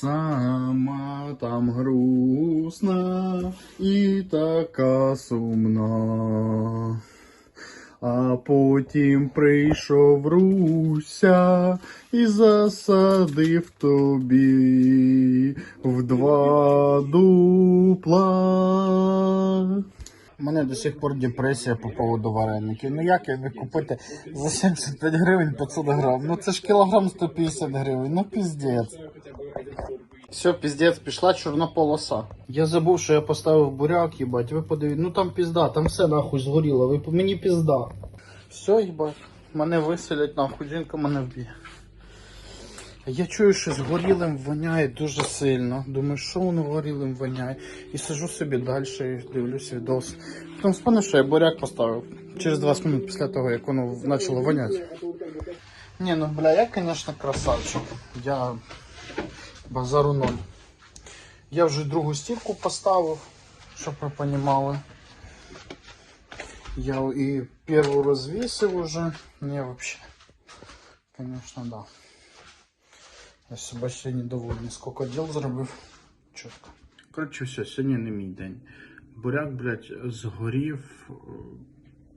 сама там грустна і така сумна. А потім прийшов Руся і засадив тобі в два дупла. У мене до сих пор депресія по поводу вареників. Ну як я міг купити за 75 гривень 500 грам? Ну це ж кілограм 150 гривень, ну піздець. Все, піздець, пішла чорна полоса. Я забув, що я поставив буряк, їбать, ви подивіться. Ну там пізда, там все нахуй згоріло, ви мені пізда. Все, їбать, мене виселять нахуй, жінка мене вб'є. Я чую, що згорілим воняє дуже сильно. Думаю, що воно горілим воняє. І сижу собі далі і дивлюсь відос. Потім спомнив, що я буряк поставив через 20 минут після того, як воно почало воняти. Ні, ну бля, я, звісно, красавчик. Я базару ноль. Я вже другу стірку поставив, щоб ви розуміли. Я і першу розвісив уже. Не, вообще. Конечно, да. Я себе сьогодні довольний. Скільки діл зробив. Чітко. Коротше, все, сьогодні не мій день. Буряк, блядь, згорів.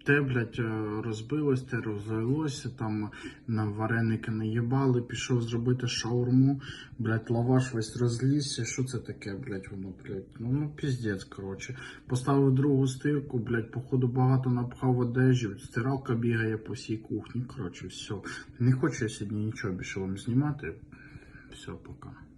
Те, блядь, розбилось, те розлилося, там на вареники наїбали, пішов зробити шаурму, блядь, лаваш весь розлізся. Що це таке, блядь, воно, блядь? Ну, ну піздець, коротше. Поставив другу стирку, блядь, походу багато напхав одежі, стиралка бігає по всій кухні. Коротше, все. Не хочу я сьогодні нічого більше вам знімати. Все, пока.